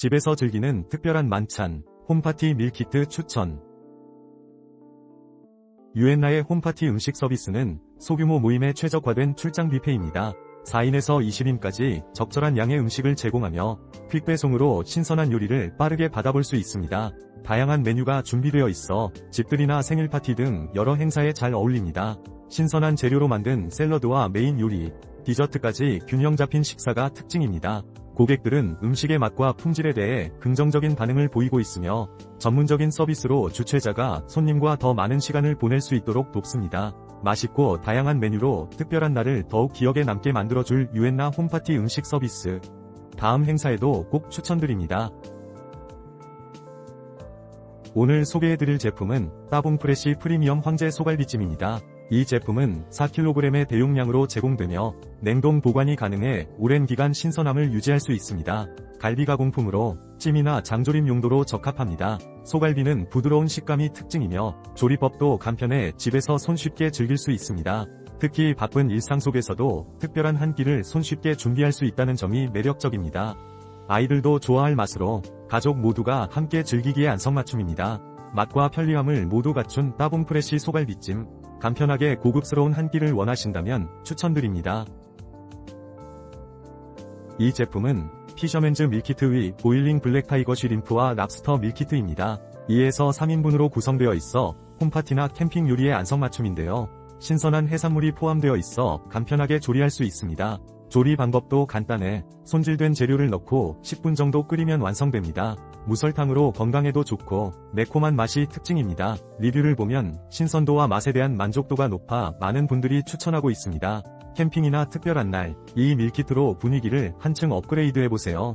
집에서 즐기는 특별한 만찬, 홈파티 밀키트 추천. 유엔나의 홈파티 음식 서비스는 소규모 모임에 최적화된 출장 뷔페입니다. 4인에서 20인까지 적절한 양의 음식을 제공하며 퀵 배송으로 신선한 요리를 빠르게 받아볼 수 있습니다. 다양한 메뉴가 준비되어 있어 집들이나 생일 파티 등 여러 행사에 잘 어울립니다. 신선한 재료로 만든 샐러드와 메인 요리, 디저트까지 균형 잡힌 식사가 특징입니다. 고객들은 음식의 맛과 품질에 대해 긍정적인 반응을 보이고 있으며 전문적인 서비스로 주최자가 손님과 더 많은 시간을 보낼 수 있도록 돕습니다. 맛있고 다양한 메뉴로 특별한 날을 더욱 기억에 남게 만들어줄 유엔나 홈파티 음식 서비스. 다음 행사에도 꼭 추천드립니다. 오늘 소개해드릴 제품은 따봉 프레시 프리미엄 황제 소갈비찜입니다. 이 제품은 4kg의 대용량으로 제공되며 냉동 보관이 가능해 오랜 기간 신선함을 유지할 수 있습니다. 갈비 가공품으로 찜이나 장조림 용도로 적합합니다. 소갈비는 부드러운 식감이 특징이며 조리법도 간편해 집에서 손쉽게 즐길 수 있습니다. 특히 바쁜 일상 속에서도 특별한 한 끼를 손쉽게 준비할 수 있다는 점이 매력적입니다. 아이들도 좋아할 맛으로 가족 모두가 함께 즐기기에 안성맞춤입니다. 맛과 편리함을 모두 갖춘 따봉 프레시 소갈비찜. 간편하게 고급스러운 한 끼를 원하신다면 추천드립니다. 이 제품은 피셔맨즈 밀키트 위 보일링 블랙 타이거 쉬림프와 랍스터 밀키트입니다. 2에서 3인분으로 구성되어 있어 홈파티나 캠핑 요리에 안성맞춤인데요. 신선한 해산물이 포함되어 있어 간편하게 조리할 수 있습니다. 조리 방법도 간단해 손질된 재료를 넣고 10분 정도 끓이면 완성됩니다. 무설탕으로 건강에도 좋고 매콤한 맛이 특징입니다. 리뷰를 보면 신선도와 맛에 대한 만족도가 높아 많은 분들이 추천하고 있습니다. 캠핑이나 특별한 날, 이 밀키트로 분위기를 한층 업그레이드 해보세요.